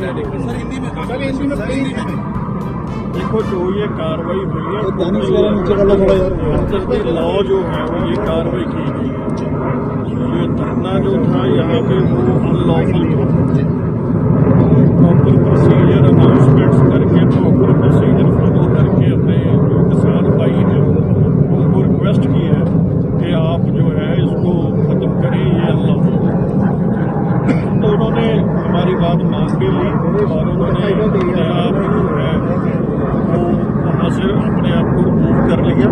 Sir Hindi में please देखो जो ये कार्रवाई हुई है कर लो जो है वो ये कार्रवाई की गई है। ये धरना जो था यहाँ पे वो अनलॉफुल था। प्रॉपर प्रोसीजर अनाउंसमेंट्स करके प्रॉपर प्रोसीजर फॉलो करके अपने जो किसान भाई हैं उनको रिक्वेस्ट की है कि आप जो है इसको खत्म करें ये अनलॉफुल तो उन्होंने हमारी बात मान भी ली और उन्होंने अपने आप जो है वो वहाँ से अपने आप को रिमूव कर लिया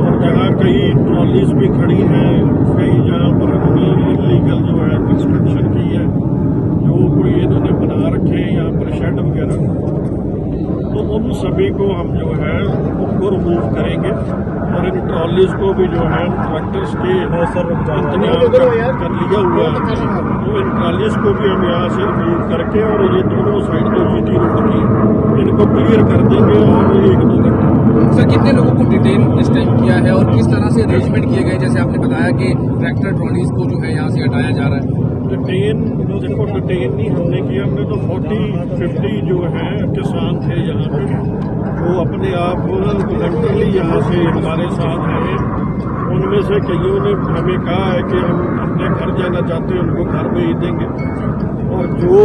और जहाँ कई ट्रॉलीज भी खड़ी हैं कई जहाँ पर उन्होंने इलीगल जो है कंस्ट्रक्शन की है जो कोई इन्होंने बना रखे हैं यहाँ पर शेड वगैरह। तो उन सभी को हम जो है उनको रिमूव करेंगे और इन ट्रॉलीज को भी जो है ट्रैक्टर्स के इंतज़ाम कर, कर लिया हुआ है। तो इन ट्रॉलीज को भी हम यहाँ से रिमूव करके और ये दोनों साइड जो जीटी रोड की इनको क्लियर कर देंगे और एक दो घंटे सर कितने लोगों को डिटेन इस टाइम किया है और किस तरह से अरेंजमेंट किए गए? जैसे आपने बताया कि ट्रैक्टर ट्रॉलीज को जो है यहाँ से हटाया जा रहा है। डिटेन देखो डिटेन नहीं हमने किया। हमने तो फोर्टी फिफ्टी जो है किसान थे यहाँ पे वो अपने आप वॉलंटरली यहाँ से हमारे साथ आए। उनमें से कईयों ने हमें कहा है कि हम अपने घर जाना चाहते हैं उनको घर भेज देंगे। और जो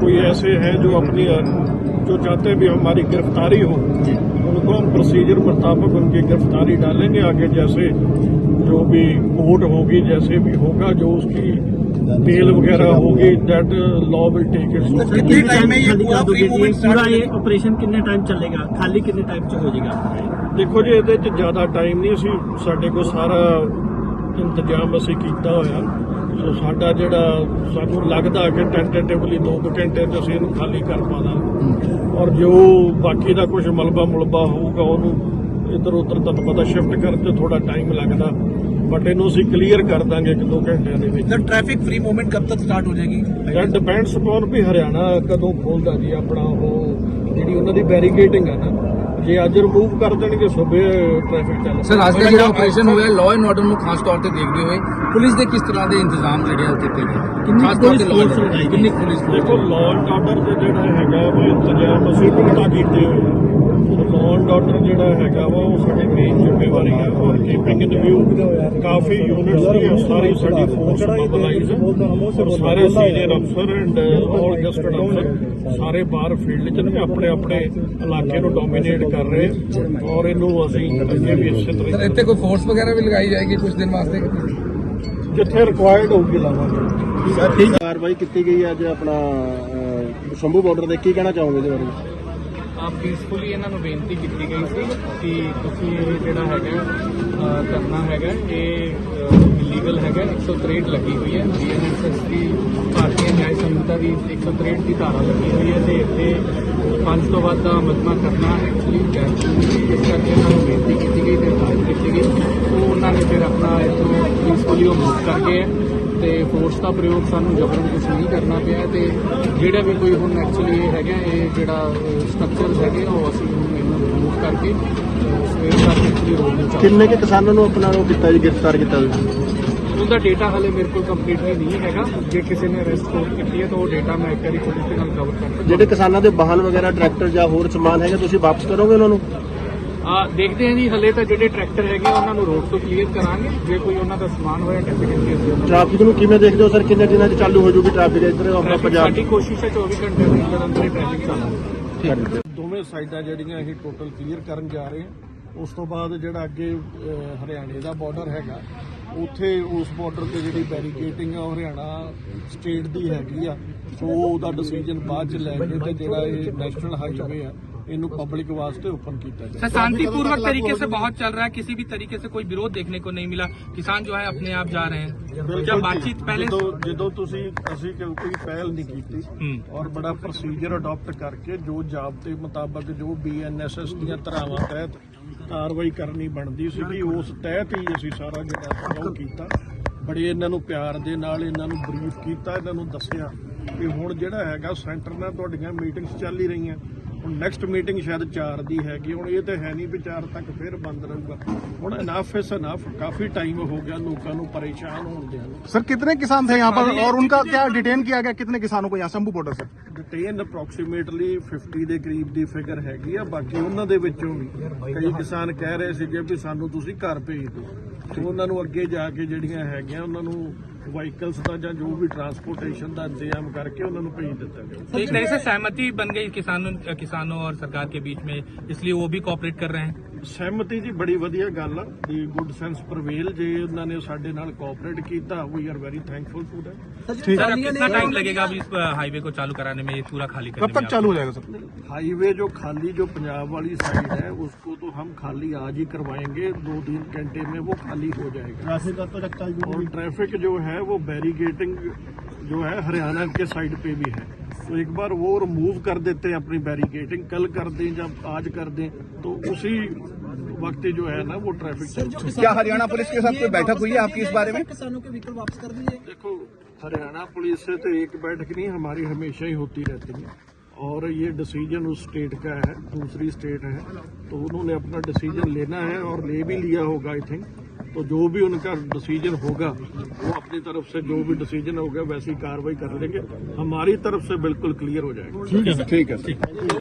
कोई ऐसे हैं जो अपनी जो चाहते हैं भी हमारी गिरफ्तारी हो उनको हम प्रोसीजर मुताबिक उनकी गिरफ्तारी डालेंगे आगे जैसे जो भी कोर्ट होगी जैसे भी होगा जो उसकी बेल वगैरह होगी that law will take its कितने टाइम में ये पूरा फ्री मूवमेंट ਪੂਰਾ ਇਹ ਆਪਰੇਸ਼ਨ ਕਿੰਨੇ ਟਾਈਮ ਚੱਲੇਗਾ ਖਾਲੀ ਕਿੰਨੇ ਟਾਈਮ ਚ ਹੋ ਜਾਏਗਾ ਦੇਖੋ ਜੀ ਇਹਦੇ 'ਚ ਜ਼ਿਆਦਾ ਟਾਈਮ ਨਹੀਂ ਅਸੀਂ ਸਾਡੇ ਕੋਲ ਸਾਰਾ ਇੰਤਜ਼ਾਮ ਅਸੀਂ ਕੀਤਾ ਹੋਇਆ ਸੋ ਸਾਡਾ ਜਿਹੜਾ ਸਾਨੂੰ ਲੱਗਦਾ ਕਿ ਟੈਂਟੇਟਿਵਲੀ 2 ਘੰਟੇ ਚ ਅਸੀਂ ਇਹਨੂੰ ਖਾਲੀ ਕਰ ਪਾਣਾ ਔਰ ਜੋ ਬਾਕੀ ਦਾ ਕੁਝ ਮਲਬਾ ਮੁਲਬਾ ਹੋਊਗਾ ਉਹਨੂੰ ਇਧਰ ਉਧਰ ਤੁਹਾਨੂੰ ਪਤਾ ਸ਼ਿਫਟ ਕਰਨ ਤੇ ਥੋੜਾ ਟਾਈਮ ਲੱਗਦਾ। ਬਟ ਇਹਨੂੰ ਅਸੀਂ ਕਲੀਅਰ ਕਰ ਦਾਂਗੇ 1-2 ਘੰਟਿਆਂ ਦੇ ਵਿੱਚ। ਸਰ ਟ੍ਰੈਫਿਕ ਫ੍ਰੀ ਮੂਵਮੈਂਟ ਕਦ ਤੱਕ ਸਟਾਰਟ ਹੋ ਜਾਏਗੀ? ਦੈਟ ਡਿਪੈਂਡਸ ਅਪਨ ਵੀ ਹਰਿਆਣਾ ਕਦੋਂ ਖੋਲਦਾ ਜੀ ਆਪਣਾ ਉਹ ਜਿਹੜੀ ਉਹਨਾਂ ਦੀ ਬੈਰੀਕੇਡਿੰਗ ਆ ਨਾ। ਜੇ ਅੱਜ ਰਿਮੂਵ ਕਰ ਦੇਣਗੇ ਸਵੇਰ ਟ੍ਰੈਫਿਕ ਚੱਲ ਸਰ ਅੱਜ ਦਾ ਜਿਹੜਾ ਆਪਰੇਸ਼ਨ ਹੋਇਆ ਲਾਅ ਐਂਡ ਆਰਡਰ ਨੂੰ ਖਾਸ ਤੌਰ ਤੇ ਦੇਖਦੇ ਹੋਏ ਪੁਲਿਸ ਦੇ ਕਿਸ ਤਰ੍ਹਾਂ ਦੇ ਇੰਤਜ਼ਾਮ ਜਿਹੜੇ ਆ ਕੀਤੇ ਗਏ ਕਿੰਨੀ ਪੁਲਿਸ ਦੇਖੋ ਲਾਅ ਐਂਡ ਆਰਡਰ ਤੇ ਜਿਹੜਾ ਹੈਗਾ ਉਹ ਇੰਤਜ਼ਾਮ ਅਸੀਂ ਪੁਖਤਾ ਕੀਤੇ ਹੋਏ ਆ। ਲਾਅ ਐਂਡ ਆਰਡਰ ਜਿਹੜਾ ਹੈਗਾ ਵਾ ਉਹ ਸਾਡੀ ਮੇਨ ਜ਼ਿੰਮੇਵਾਰੀ ਹੈ ਔਰ ਕੀਪਿੰਗ ਇਨ ਵਿਊ ਕਾਫੀ ਯੂਨਿਟਸ ਦੀ ਸਾਰੀ ਸਾਡੀ ਫੋਰਸ ਮੋਬਿਲਾਈਜ਼ ਔਰ ਸਾਰੇ ਸੀਨੀਅਰ ਅਫਸਰ ਐਂਡ ਆਲ ਗਸਟਡ ਅਫਸਰ ਸਾਰੇ ਬਾਹਰ ਫੀਲਡ 'ਚ ਨੇ ਆਪਣੇ ਆਪਣੇ ਇਲਾਕੇ ਨੂੰ ਡੋਮੀਨੇਟ ਕਰ ਰਹੇ ਔਰ ਇਹਨੂੰ ਅਸੀਂ ਅੱਗੇ ਵੀ ਇਸੇ ਤਰ੍ਹਾਂ ਇੱਥੇ ਕੋਈ ਫੋਰਸ ਵਗੈਰਾ ਵੀ ਲਗਾਈ ਜਾਏਗੀ ਕੁਝ ਦਿਨ ਵਾਸਤੇ? ਜਿੱਥੇ ਰਿਕੁਆਇਰਡ ਹੋਊਗੀ ਲਾਵਾਂਗੇ। ਸਰ ਕਾਰਵਾਈ ਕੀਤੀ ਗਈ ਹੈ ਅੱਜ ਆਪਣਾ ਸ਼ੰਭੂ ਬਾਰਡਰ ਤੇ ਕੀ ਕਹਿਣਾ ਚਾਹੋਗੇ ਇਹਦੇ ਬਾਰੇ? ਪੀਸਫੁਲੀ ਇਹਨਾਂ ਨੂੰ ਬੇਨਤੀ ਕੀਤੀ ਗਈ ਸੀ ਕਿ ਤੁਸੀਂ ਇਹ ਜਿਹੜਾ ਹੈਗਾ ਅਹ, ਕਰਨਾ ਹੈਗਾ ਇਹ ਇਲੀਗਲ ਹੈਗਾ 163 ਲੱਗੀ ਹੋਈ ਹੈ। ਬੀਐਨਐਸਐਸ ਦੀ ਭਾਰਤੀ ਨਿਆਂ ਸੰਹਿਤਾ ਦੀ 163 ਦੀ ਧਾਰਾ ਲੱਗੀ ਹੋਈ ਹੈ ਤੇ ਇੱਥੇ ਪੰਜ ਤੋਂ ਵੱਧ ਦਾ ਮਤਮਾ ਕਰਨਾ ਐਕਚੁਅਲੀ ਗੈਰ ਇਸ ਕਰਕੇ ਇਹਨਾਂ ਨੂੰ ਬੇਨਤੀ ਕੀਤੀ ਗਈ ਤੇ ਹਦਾਇਤ ਕੀਤੀ ਗਈ। ਉਹ ਉਹਨਾਂ ਨੇ ਫਿਰ ਆਪਣਾ ਇੱਥੋਂ ਪੀਸਫੁਲੀ ਉਹ ਮੂਵ ਕਰਕੇ ਹੈ। ਤੇ ਫੋਰਸ ਦਾ ਪ੍ਰਯੋਗ ਸਾਨੂੰ ਜਬਰਨ ਕੁਝ ਨਹੀਂ ਕਰਨਾ ਪਿਆ ਤੇ ਜਿਹੜਾ ਵੀ ਕੋਈ ਹੁਣ ਐਕਚੁਅਲੀ ਇਹ ਹੈਗਾ ਇਹ ਜਿਹੜਾ ਸਟਰਕਚਰਸ ਹੈਗੇ ਉਹ ਅਸੀਂ ਹੁਣ ਇਹਨੂੰ ਰਿਮੂਵ ਕਰਕੇ ਸਵੇਰ ਤੱਕ ਐਕਚੁਅਲੀ ਰੋਡ ਨੂੰ ਕਿੰਨੇ ਕੇ ਕਿਸਾਨਾਂ ਨੂੰ ਆਪਣਾ ਉਹ ਕੀਤਾ ਜੀ ਗ੍ਰਿਫਤਾਰ ਕੀਤਾ ਜੀ ਉਹਦਾ ਡੇਟਾ ਹਲੇ ਮੇਰੇ ਕੋਲ ਕੰਪਲੀਟਲੀ ਨਹੀਂ ਹੈਗਾ। ਜੇ ਕਿਸੇ ਨੇ ਅਰੈਸਟ ਕੀਤੀ ਹੈ ਤਾਂ ਉਹ ਡੇਟਾ ਮੈਂ ਇੱਕ ਵਾਰੀ ਪੁਲਿਸ ਦੇ ਨਾਲ ਕਵਰ ਕਰ ਜਿਹੜੇ ਕਿਸਾਨਾਂ ਦੇ ਵਾਹਨ ਵਗੈਰਾ ਟਰੈਕਟਰ ਜਾਂ ਹੋਰ ਸਮਾਨ ਹੈਗਾ ਤੁਸੀਂ ਵਾਪਸ ਕਰੋਗੇ ਉਹਨਾਂ ਨੂੰ? ਆ ਦੇਖਦੇ ਹਾਂ ਜੀ ਹਲੇ ਤਾਂ ਜਿਹੜੇ ਟਰੈਕਟਰ ਹੈਗੇ ਉਹਨਾਂ ਨੂੰ ਰੋਡ ਤੋਂ ਕਲੀਅਰ ਕਰਾਂਗੇ। ਜੇ ਕੋਈ ਉਹਨਾਂ ਦਾ ਸਮਾਨ ਹੋਇਆ ਡੈਫੀਨਿਟਲੀ ਅਸੀਂ ਟ੍ਰੈਫਿਕ ਨੂੰ ਕਿਵੇਂ ਦੇਖਦੇ ਹੋ ਸਰ? ਕਿੰਨੇ ਦਿਨਾਂ 'ਚ ਚਾਲੂ ਹੋ ਜੂਗੀ ਟ੍ਰੈਫਿਕ ਇੱਧਰ ਆਪਣਾ ਪੰਜਾਬ? ਸਾਡੀ ਕੋਸ਼ਿਸ਼ ਹੈ 24 ਘੰਟੇ ਦੇ ਅੰਦਰ ਅੰਦਰ ਟ੍ਰੈਫਿਕ ਚੱਲਦਾ ਦੋਵੇਂ ਸਾਈਡਾਂ ਜਿਹੜੀਆਂ ਅਸੀਂ ਟੋਟਲ ਕਲੀਅਰ ਕਰਨ ਜਾ ਰਹੇ ਹਾਂ ਉਸ ਤੋਂ ਬਾਅਦ ਜਿਹੜਾ ਅੱਗੇ ਹਰਿਆਣੇ ਦਾ ਬਾਰਡਰ ਹੈਗਾ ਉੱਥੇ ਉਸ ਬਾਰਡਰ ਤੇ ਜਿਹੜੀ ਬੈਰੀਕੇਟਿੰਗ ਆ ਉਹ ਹਰਿਆਣਾ ਸਟੇਟ ਦੀ ਹੈਗੀ ਆ ਸੋ ਉਹਦਾ ਡਿਸੀਜਨ ਬਾਅਦ ਚ ਲੈ ਕੇ ਤੇ ਜਿਹੜਾ ਇਹ ਨੈਸ਼ਨਲ ਹਾਈਵੇ ਆ ਇਹਨੂੰ ਪਬਲਿਕ वास्ते ओपन किया जाए सर शांतिपूर्वक तरीके से बहुत चल रहा है किसी भी तरीके से कोई विरोध देखने को नहीं मिला किसान जो है अपने आप जा रहे हैं जब बातचीत पहले ਜਦੋਂ ਜਦੋਂ ਤੁਸੀਂ ਅਸੀਂ ਕੋਈ ਕੋਈ ਪਹਿਲ ਨਹੀਂ ਕੀਤੀ ਹੂੰ। ਔਰ ਬੜਾ ਪ੍ਰੋਸੀਜਰ ਅਡਾਪਟ ਕਰਕੇ ਜੋ ਜਾਬਤੇ ਮੁਤਾਬਕ ਜੋ ਬੀਐਨਐਸਐਸ ਦੀਆਂ ਧਾਰਾਵਾਂ ਤਹਿਤ ਕਾਰਵਾਈ ਕਰਨੀ ਬਣਦੀ ਸੀਗੀ ਉਸ ਤਹਿਤ ਹੀ ਅਸੀਂ ਸਾਰਾ ਜਿਹੜਾ ਉਹ ਕੀਤਾ ਬੜੇ ਇਹਨਾਂ ਨੂੰ ਪਿਆਰ ਦੇ ਨਾਲ ਇਹਨਾਂ ਨੂੰ ਬਰੀਫ ਕੀਤਾ ਇਹਨਾਂ ਨੂੰ ਦੱਸਿਆ ਕਿ ਹੁਣ ਜਿਹੜਾ ਹੈਗਾ ਸੈਂਟਰ ਨਾਲ ਤੁਹਾਡੀਆਂ ਮੀਟਿੰਗਸ ਚੱਲ ਹੀ ਰਹੀਆਂ ਹੁਣ ਨੈਕਸਟ ਮੀਟਿੰਗ ਸ਼ਾਇਦ 4 ਦੀ ਹੈਗੀ ਹੁਣ ਇਹ ਤਾਂ ਹੈ ਨਹੀਂ ਵੀ 4 ਤੱਕ ਫਿਰ ਬੰਦ ਰਹੂਗਾ ਹੁਣ enough is enough coffee time ਹੋ ਗਿਆ ਲੋਕਾਂ ਨੂੰ ਪਰੇਸ਼ਾਨ ਹੋਣ ਦਿਆਂ ਨੂੰ सर कितने किसान थे यहाँ पर और उनका क्या डिटेन किया गया कितने किसानों को यहाँ शंभू बॉर्डर से ਡਿਟੇਨ ਅਪਰੋਕਸੀਮੇਟਲੀ 50 ਦੇ ਕਰੀਬ ਦੀ ਫਿਗਰ ਹੈਗੀ ਆ ਬਾਕੀ ਉਹਨਾਂ ਦੇ ਵਿੱਚੋਂ ਵੀ ਕਈ ਕਿਸਾਨ ਕਹਿ ਰਹੇ ਸੀਗੇ ਵੀ ਸਾਨੂੰ ਤੁਸੀਂ ਘਰ ਭੇਜ ਦਿਓ ਤੇ ਉਹਨਾਂ ਨੂੰ ਅੱਗੇ ਜਾ ਕੇ ਜਿਹੜੀਆਂ ਹੈਗੀਆਂ ਉਹਨਾਂ ਨੂੰ ਵਾਹੀਕਲਸ ਦਾ ਜਾਂ ਜੋ ਵੀ ਟਰਾਂਸਪੋਰਟੇਸ਼ਨ ਦਾ ਇੰਤਜ਼ਾਮ ਕਰਕੇ ਉਹਨਾਂ ਨੂੰ ਭੇਜ ਦਿੱਤਾ ਗਿਆ तो एक तरह से सहमति बन गई किसानों किसानों और सरकार के बीच में इसलिए वो भी कॉपरेट कर रहे हैं ਸਹਿਮਤੀ ਜੀ ਬੜੀ ਵਧੀਆ ਗੱਲ ਆ ਦੀ ਗੁੱਡ ਸੈਂਸ ਪ੍ਰਵੇਲ ਜੇ ਉਹਨਾਂ ਨੇ ਸਾਡੇ ਨਾਲ ਕੋਆਪਰੇਟ ਕੀਤਾ we are very thankful to that sir अब कितना टाइम लगेगा अभी इस हाईवे को चालू कराने में ये पूरा खाली करने कब तक में चालू हो जाएगा सर हाईवे जो खाली जो पंजाब वाली साइड है उसको तो हम खाली आज ही करवाएंगे दो तीन घंटे में वो खाली हो जाएगा और ट्रैफिक जो है वो बैरिगेटिंग जो है हरियाणा के साइड पे भी है तो एक बार वो रिमूव कर देते हैं अपनी बैरिगेटिंग कल कर दें जब आज कर दें तो उसी वक्त जो है ना वो ट्रैफ़िक क्या हरियाणा पुलिस के साथ कोई बैठक हुई है आपकी इस बारे में? किसानों के व्हीकल वापस कर दिए देखो हरियाणा पुलिस से तो एक बैठक नहीं हमारी हमेशा ही होती रहती है। और ये डिसीज़न उस स्टेट का है दूसरी स्टेट है तो उन्होंने अपना डिसीज़न लेना है और ले भी लिया होगा आई थिंक तो जो भी उनका डिसीजन होगा वो अपनी तरफ से जो भी डिसीजन होगा वैसी कार्रवाई कर लेंगे हमारी तरफ से बिल्कुल क्लियर हो जाएगा ठीक है ठीक है